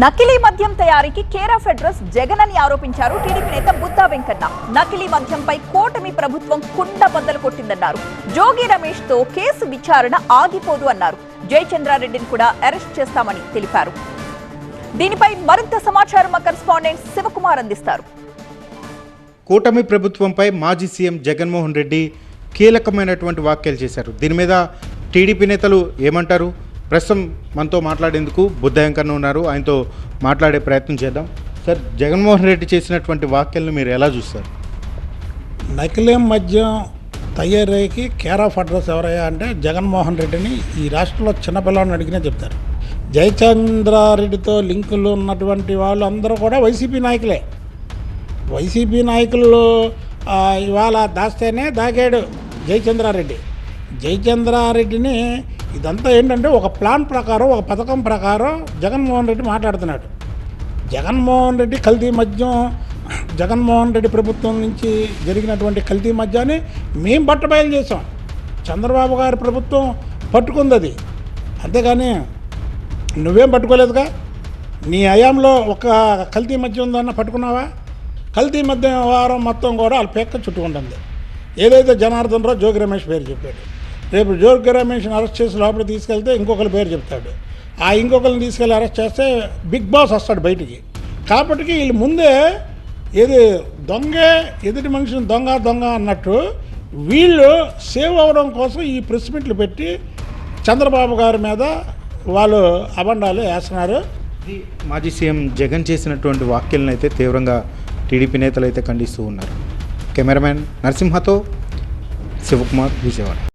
నకిలీ మద్యం తయారీకి కేరాఫ్ అడ్రస్ జగన్ అని ఆరోపించారు. టీడీపీ నేత బుద్ధా వెంకన్న నకిలీ మద్యంపై కూటమి ప్రభుత్వం కుండ బద్దలు కొట్టిందన్నారు. జోగి రమేష్తో కేసు విచారణ ఆగిపోదు అన్నారు. జయచంద్రారెడ్డిని కూడా అరెస్ట్ చేస్తామని తెలిపారు. దీనిపై మరింత సమాచారం మా కరెస్పాండెంట్ శివకుమార్ అందిస్తారు. కూటమి ప్రభుత్వంపై మాజీ సీఎం జగన్మోహన్ రెడ్డి కీలకమైనటువంటి వ్యాఖ్యలు చేశారు. దీని మీద టీడీపీ నేతలు ఏమంటారు? ప్రస్తుతం మనతో మాట్లాడేందుకు బుద్ధ ఉన్నారు. ఆయనతో మాట్లాడే ప్రయత్నం చేద్దాం. సార్ జగన్మోహన్ రెడ్డి చేసినటువంటి వ్యాఖ్యలను మీరు ఎలా చూస్తారు? నకిలీ మద్యం తయారీకి కేర్ ఆఫ్ అడ్రస్ ఎవరయ్యా అంటే జగన్మోహన్ రెడ్డిని ఈ రాష్ట్రంలో చిన్నపిల్లని అడిగినా చెప్తారు. జయచంద్రారెడ్డితో లింకులు ఉన్నటువంటి వాళ్ళు అందరూ కూడా వైసీపీ నాయకులే. వైసీపీ నాయకులు ఇవాళ దాస్తేనే దాగాడు జయచంద్రారెడ్డి. జయచంద్రారెడ్డిని ఇదంతా ఏంటంటే ఒక ప్లాన్ ప్రకారం ఒక పథకం ప్రకారం జగన్మోహన్ రెడ్డి మాట్లాడుతున్నాడు. జగన్మోహన్ రెడ్డి కల్తీ మద్యం జగన్మోహన్ రెడ్డి ప్రభుత్వం నుంచి జరిగినటువంటి కల్తీ మద్యాన్ని మేము బట్టబయలు చేసాం చంద్రబాబు గారి ప్రభుత్వం పట్టుకుంది అది అంతేగాని నువ్వేం పట్టుకోలేదుగా? నీ హయాంలో ఒక కల్తీ మద్యం ఉందన్న పట్టుకున్నావా? కల్తీ మద్యం వారం మొత్తం కూడా వాళ్ళ పెక్క చుట్టుకుంటుంది. ఏదైతే జనార్దన్ రావు జోగి రమేష్ పేరు చెప్పాడు. రేపు జోగి రమేష్ని అరెస్ట్ చేసి లోపలికి తీసుకెళ్తే ఇంకొకరి పేరు చెప్తాడు. ఆ ఇంకొకరిని తీసుకెళ్ళి అరెస్ట్ చేస్తే బిగ్ బాస్ వస్తాడు బయటికి. కాబట్టి వీళ్ళు ముందే ఏది దొంగే ఎదుటి మనిషిని దొంగ దొంగ అన్నట్టు వీళ్ళు సేవ్ అవ్వడం కోసం ఈ ప్రెస్ మీట్లు పెట్టి చంద్రబాబు గారి మీద వాళ్ళు అబండాలు వేస్తున్నారు. మాజీ సీఎం జగన్ చేసినటువంటి వ్యాఖ్యలను అయితే తీవ్రంగా టీడీపీ నేతలు అయితే ఖండిస్తూ ఉన్నారు. కెమెరామెన్ నరసింహతో శివకుమార్ విజయవాడ.